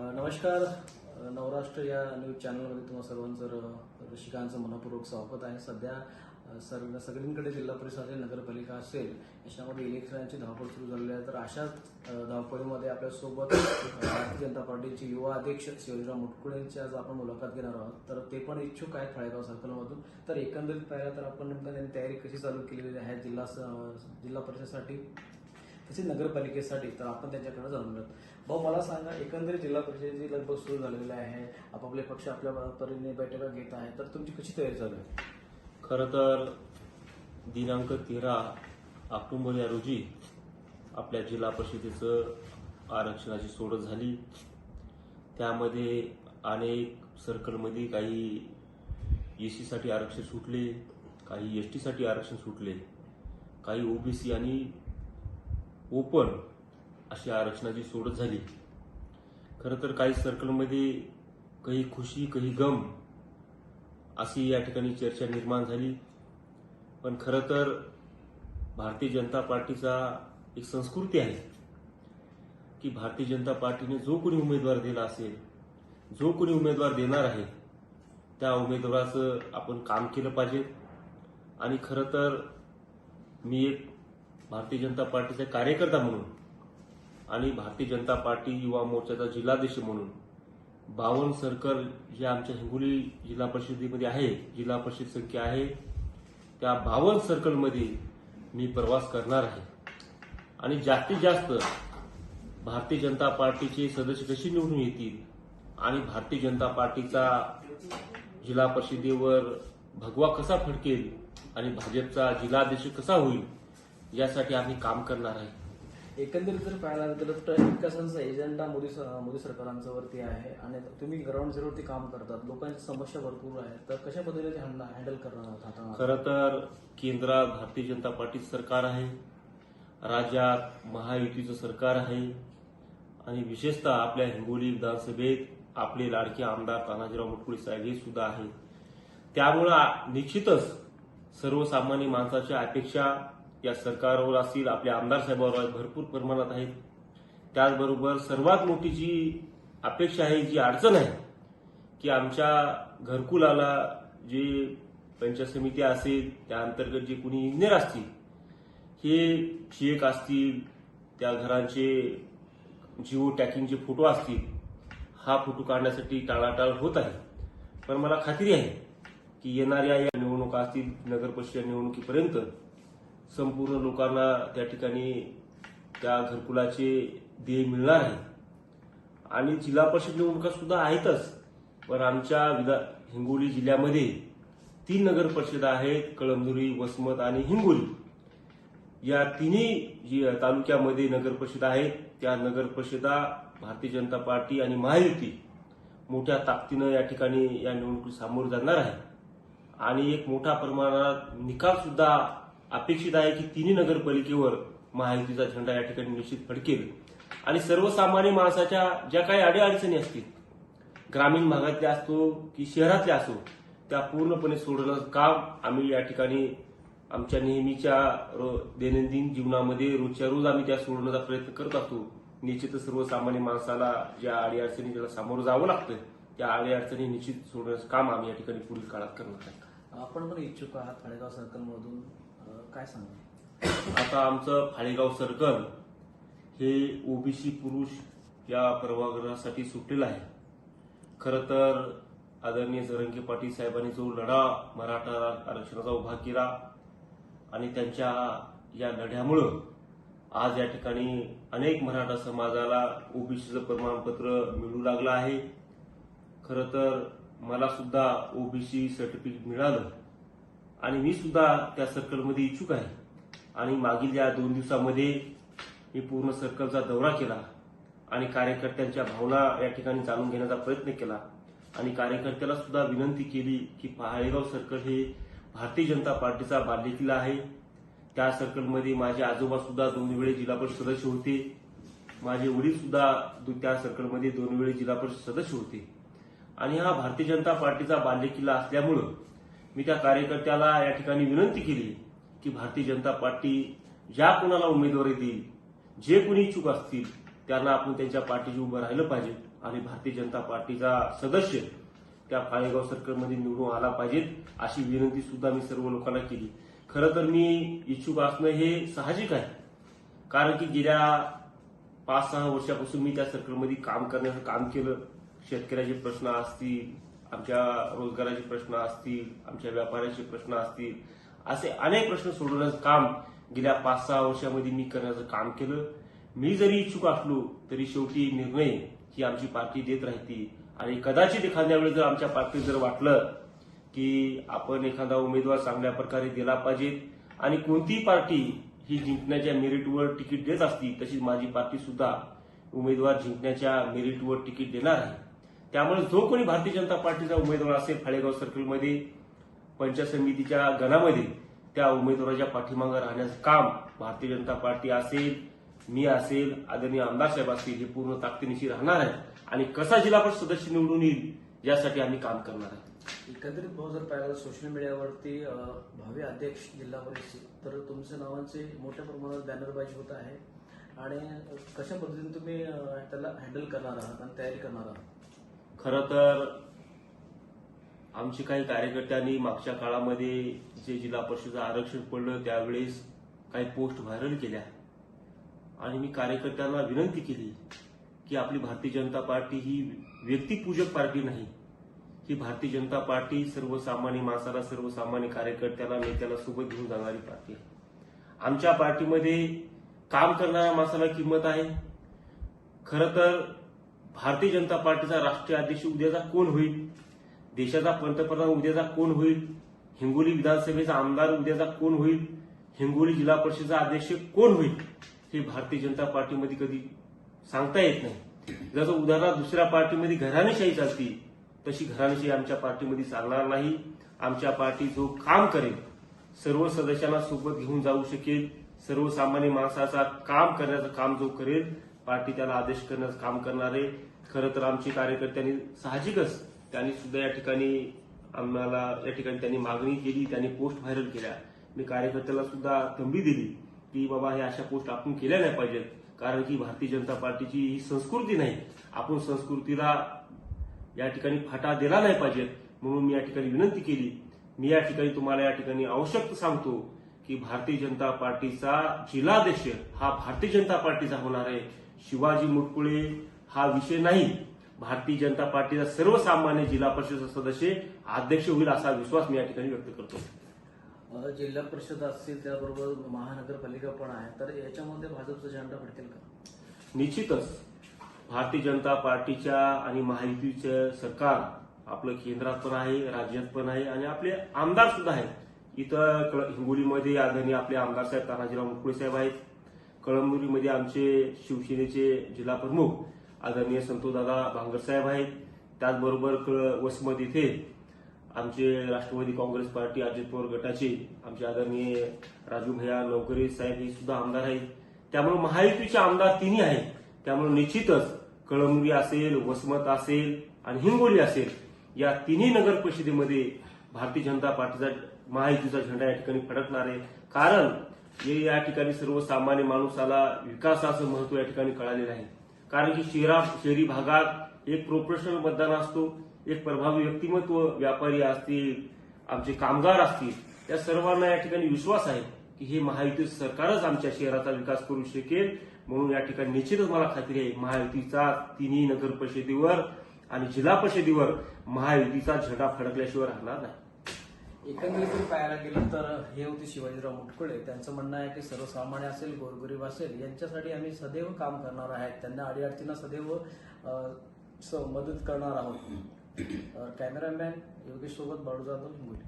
नमस्कार. नवराष्ट्र या न्यूज चॅनलमध्ये तुम्हा सर्वांचं र- रसिकांचं मनपूर्वक स्वागत आहे. सध्या सर्व सगळींकडे जिल्हा परिषद असेल नगरपालिका असेल याच्यामध्ये इलेक्शनची धावपळ सुरू झालेली आहे. तर अशाच धावपळीमध्ये आपल्यासोबत भारतीय जनता पार्टीचे युवा अध्यक्ष शिवराम मुटकुळेंची आज आपण मुलाखत घेणार आहोत. तर ते पण इच्छुक आहेत फळेगाव सर्कलमधून. तर एकंदरीत पाहिलं तर आपण नेमकं त्यांनी तयारी कशी चालू केलेली आहे? जिल्हा स- जिल्हा परिषदसाठी तसेच नगरपालिकेसाठी तर आपण त्यांच्याकडे जाणून घेत भाऊ मला सांगा एकंदरीत जिल्हा परिषदेची लगभग सुरू झालेली आहे. आपापले पक्ष आपल्या परीने बैठका घेत आहे तर तुमची कशी तयारी चालू आहे? खरं तर दिनांक तेरा ऑक्टोबर या रोजी आपल्या जिल्हा परिषदेचं आरक्षणाची सोडत झाली. त्यामध्ये अनेक सर्कलमध्ये काही एस सीसाठी आरक्षण सुटले काही एस टीसाठी आरक्षण सुटले काही ओबीसी आणि ओपन अशी आरक्षणाची सोडत झाली. खरं तर काही सर्कलमध्ये काही खुशी काही गम अशी या ठिकाणी चर्चा निर्माण झाली. पण खरं तर भारतीय जनता पार्टीचा एक संस्कृती आहे की भारतीय जनता पार्टीने जो कोणी उमेदवार दिला असेल जो कोणी उमेदवार देणार आहे त्या उमेदवाराचं आपण काम केलं पाहिजे. आणि खरं तर मी एक भारतीय जनता पार्टीचे कार्यकर्ता म्हणून आणि भारतीय जनता पार्टी युवा मोर्चाचा जिल्हाध्यक्ष म्हणून बावन सर्कल जे आमच्या हिंगोली जिल्हा परिषदेमध्ये आहे जिल्हा परिषद संख्या आहे. त्या बावन सर्कलमध्ये मी प्रवास करणार आहे. आणि जास्तीत जास्त भारतीय जनता पार्टीचे सदस्य कशी निवडून येतील आणि भारतीय जनता पार्टीचा जिल्हा परिषदेवर भगवा कसा फडकेल आणि भाजपचा जिल्हाध्यक्ष कसा होईल यासाठी आम्ही काम करणार आहे. एकंदरीत जर पाहायला गेलं तर विकासाचा एजेंडा मोदी मोदी सरकारांच्या वरती आहे आणि तुम्ही ग्राउंड झिरोवरती काम करतात. लोकांची समस्या भरपूर आहे तर कशा पद्धतीने ते हँडल करणार आहात? खरं तर केंद्रात भारतीय जनता पार्टीचं सरकार आहे. राज्यात महायुतीचं सरकार आहे. आणि विशेषतः आपल्या हिंगोली विधानसभेत आपले लाडके आमदार तानाजीराव मुटकुळे साहेब हे सुद्धा आहे त्यामुळं निश्चितच सर्वसामान्य माणसाच्या अपेक्षा या सरकारवर असतील आपल्या आमदार साहेबांवर भरपूर प्रमाणात आहेत त्याचबरोबर सर्वात मोठी जी अपेक्षा आहे जी अडचण आहे की आमच्या घरकुलाला जे पंचायत समिती असेल त्या अंतर्गत जे कुणी इंजिनियर असतील हे शेक असतील त्या घरांचे जिओ टॅकिंगचे फोटो असतील हा फोटो काढण्यासाठी टाळाटाळ होत आहे. पण मला खात्री आहे की येणाऱ्या या निवडणुका असतील नगर परिषद निवडणुकीपर्यंत संपूर्ण लोकांना त्या ठिकाणी त्या घरकुलाचे देय मिळणार आहे. आणि जिल्हा परिषद निवडणुका सुद्धा आहेतच. पण आमच्या विधा हिंगोली जिल्ह्यामध्ये तीन नगर परिषद आहेत कळमनुरी वसमत आणि हिंगोली. या तिन्ही जी तालुक्यामध्ये नगर परिषद आहेत त्या नगर परिषदा भारतीय जनता पार्टी आणि महायुती मोठ्या ताकदीनं या ठिकाणी या निवडणुकीत सामोरं जाणार आहे. आणि एक मोठ्या प्रमाणात निकाल सुद्धा अपेक्षित आहे की तिन्ही नगरपालिकेवर महायुतीचा झेंडा या ठिकाणी निश्चित फडकेल. आणि सर्वसामान्य माणसाच्या ज्या काही अडीअडचणी असतील ग्रामीण भागातल्या असतो की शहरातल्या असो त्या पूर्णपणे सोडवण्याचं काम आम्ही या ठिकाणी आमच्या नेहमीच्या दैनंदिन जीवनामध्ये रोजच्या रोज आम्ही त्या सोडवण्याचा प्रयत्न करत असतो. निश्चितच सर्वसामान्य माणसाला ज्या अडीअडचणी ज्याला सामोरं जावं लागतं त्या अडीअडचणी निश्चित सोडण्याचं काम आम्ही या ठिकाणी पुढील काळात करणार आहे. आपण पण इच्छुक आहात फळेगाव सर्कलमधून काय सांगा? आता आमचं फाळेगाव सर्कल हे ओबीसी पुरुष या प्रभागासाठी सुटलेलं आहे. खरं तर आदरणीय जरंगे पाटील साहेबांनी जो लढा मराठा आरक्षणाचा उभा केला आणि त्यांच्या या लढ्यामुळं आज या ठिकाणी अनेक मराठा समाजाला ओबीसीचं प्रमाणपत्र मिळू लागलं आहे. खरं तर मला सुद्धा ओबीसी सर्टिफिकेट मिळालं. आणि मी सुद्धा त्या सर्कलमध्ये इच्छुक आहे. आणि मागील या दोन दिवसामध्ये मी पूर्ण सर्कलचा दौरा केला आणि कार्यकर्त्यांच्या भावना या ठिकाणी जाणून घेण्याचा प्रयत्न केला आणि कार्यकर्त्याला सुद्धा विनंती केली की पहाळेगाव सर्कल हे भारतीय जनता पार्टीचा बालेकिल्ला आहे. त्या सर्कलमध्ये माझे आजोबा सुद्धा दोन वेळे जिल्हा परिषद सदस्य होते. माझे वडील सुद्धा दु- त्या सर्कलमध्ये दोन वेळे जिल्हा परिषद सदस्य होते. आणि हा भारतीय जनता पार्टीचा बाल्यकिल्ला असल्यामुळं मी त्या कार्यकर्त्याला या ठिकाणी विनंती केली की भारतीय जनता पार्टी ज्या कोणाला उमेदवारी देईल जे कोणी इच्छुक असतील त्यांना आपण त्यांच्या पार्टीशी उभं राहिलं पाहिजे आणि भारतीय जनता पार्टीचा सदस्य त्या फाळेगाव सर्कलमध्ये निवडून आला पाहिजेत अशी विनंती सुद्धा मी सर्व लोकांना केली. खरं तर मी इच्छुक असणं हे साहजिक आहे. कारण की गेल्या पाच सहा वर्षापासून मी त्या सर्कलमध्ये काम करण्याचं काम केलं. शेतकऱ्याचे प्रश्न असतील आमच्या रोजगाराचे प्रश्न असतील आमच्या व्यापाऱ्याचे प्रश्न असतील असे अनेक प्रश्न सोडवण्याचं काम गेल्या पाच सहा वर्षामध्ये मी करण्याचं काम केलं. मी जरी इच्छुक असलो तरी शेवटी निर्णय ही आमची पार्टी देत राहते आणि कदाचित एखाद्या वेळेस जर आमच्या पार्टीत जर वाटलं की आपण एखादा उमेदवार चांगल्या प्रकारे दिला पाहिजे आणि कोणतीही पार्टी ही जिंकण्याच्या मेरिटवर तिकीट देत असती तशीच माझी पार्टी सुद्धा उमेदवार जिंकण्याच्या मेरिटवर तिकीट देणार आहे. त्यामुळे जो कोणी भारतीय जनता पार्टीचा उमेदवार असेल फाळेगाव सर्कलमध्ये पंचायत समितीच्या गणामध्ये त्या उमेदवाराच्या पाठीमागं राहण्याचं काम भारतीय जनता पार्टी असेल मी असेल आदरणीय आमदार साहेब असतील हे पूर्ण ताकदीनिशी राहणार आहे आणि कसा जिल्हा परिषद सदस्य निवडून येईल यासाठी आम्ही काम करणार आहे एकंदरीत भाऊ जर पाहिलं सोशल मीडियावरती भावे भावी अध्यक्ष जिल्हा परिषद तर तुमच्या नावांचे मोठ्या प्रमाणात बॅनरबाजी होत आहे. आणि कशा पद्धतीने तुम्ही त्याला हँडल करणार आहात आणि तयारी करणार आहात? खरं तर आमचे काही कार्यकर्त्यांनी मागच्या काळामध्ये जे जिल्हा परिषदेचं आरक्षण पडलं त्यावेळेस काही पोस्ट व्हायरल केल्या. आणि मी कार्यकर्त्यांना विनंती केली की आपली भारतीय जनता पार्टी ही व्यक्तिपूजक पार्टी नाही. ही भारतीय जनता पार्टी सर्वसामान्य माणसाला सर्वसामान्य कार्यकर्त्याला नेत्याला सोबत घेऊन जाणारी पार्टी आहे. आमच्या पार्टीमध्ये काम करणाऱ्या माणसाला किंमत आहे. खरं तर भारतीय जनता पार्टीचा राष्ट्रीय अध्यक्ष उद्याचा कोण होईल? देशाचा पंतप्रधान उद्याचा कोण होईल? हिंगोली विधानसभेचा आमदार उद्याचा कोण होईल? हिंगोली जिल्हा परिषदेचा अध्यक्ष कोण होईल? हे भारतीय जनता पार्टीमध्ये कधी सांगता येत नाही. जसं उदाहरणार्थ दुसऱ्या पार्टीमध्ये घराणेशाही चालती तशी घराणेशाही आमच्या पार्टीमध्ये चालणार नाही. आमच्या पार्टी जो काम करेल सर्व सदस्यांना सोबत घेऊन जाऊ शकेल. सर्वसामान्य माणसाचा काम करण्याचं काम जो करेल पार्टी त्याला आदेश करण्याचं काम करणार आहे. खरं तर आमची कार्यकर्त्यांनी साहजिकच त्यांनी सुद्धा या ठिकाणी आम्हाला या ठिकाणी त्यांनी मागणी केली त्यांनी पोस्ट व्हायरल केल्या. मी कार्यकर्त्याला सुद्धा तंबी दिली की बाबा हे अशा पोस्ट आपण केल्या नाही पाहिजेत. कारण की भारतीय जनता पार्टीची ही संस्कृती नाही. आपण संस्कृतीला या ठिकाणी फाटा दिला नाही पाहिजेत. म्हणून मी या ठिकाणी विनंती केली. मी या ठिकाणी तुम्हाला या ठिकाणी आवश्यक सांगतो की भारतीय जनता पार्टीचा जिल्हाध्यक्ष हा भारतीय जनता पार्टीचा होणार आहे. शिवाजी मुटकुळे हा विषय नाही. भारतीय जनता पार्टीचा सर्वसामान्य जिल्हा परिषद सदस्य अध्यक्ष होईल असा विश्वास मी या ठिकाणी व्यक्त करतो. जिल्हा परिषद असतील त्याबरोबर महानगरपालिका पण आहे तर याच्यामध्ये भाजपचा झेंडा फडकेल का? निश्चितच. भारतीय जनता पार्टीच्या आणि महायुतीचं सरकार आपलं केंद्रात पण आहे राज्यात पण आहे आणि आपले आमदार सुद्धा आहेत. इथं हिंगोलीमध्ये आदरणीय आपले आमदार साहेब तानाजीराव मुकुळे साहेब आहेत. कळमनुरीमध्ये आमचे शिवसेनेचे जिल्हा प्रमुख आदरणीय संतोषदादा भांगर साहेब आहेत. त्याचबरोबर कळ- वसमत इथे आमचे राष्ट्रवादी काँग्रेस पार्टी अजित पवार गटाचे आमचे आदरणीय राजू भैया नवकरे साहेब हे सुद्धा आमदार आहेत. त्यामुळे महायुतीचे आमदार तिन्ही आहेत. त्यामुळे निश्चितच कळमनुरी असेल वसमत असेल आणि हिंगोली असेल या तिन्ही नगर परिषदेमध्ये भारतीय जनता पार्टीचा महायुतीचा झेंडा या ठिकाणी फडकणार आहे. कारण हे या ठिकाणी सर्वसामान्य माणूसाला विकासाचं महत्त्व या ठिकाणी कळालेलं आहे. कारण की शहरा शहरी भागात एक प्रोफेशनल मतदान असतो एक प्रभावी व्यक्तिमत्व व्यापारी असतील आमचे कामगार असतील या सर्वांना या ठिकाणी विश्वास आहे की हे महायुती सरकारच आमच्या शहराचा विकास करू शकेल. म्हणून या ठिकाणी निश्चितच मला खात्री आहे महायुतीचा तिन्ही नगर परिषदेवर आणि जिल्हा परिषदेवर महायुतीचा झेंडा फडकल्याशिवाय राहणार नाही. एकंदरीत जर पाहायला गेलं तर हे होते शिवाजीराव मुटकुळे. त्यांचं म्हणणं आहे की सर्वसामान्य असेल गोरगरीब असेल यांच्यासाठी आम्ही सदैव काम करणार आहेत. त्यांना अडीअडचणींना सदैव मदत करणार आहोत. कॅमेरामॅन योगेश सोबत बाळू जाधव हिंगोली.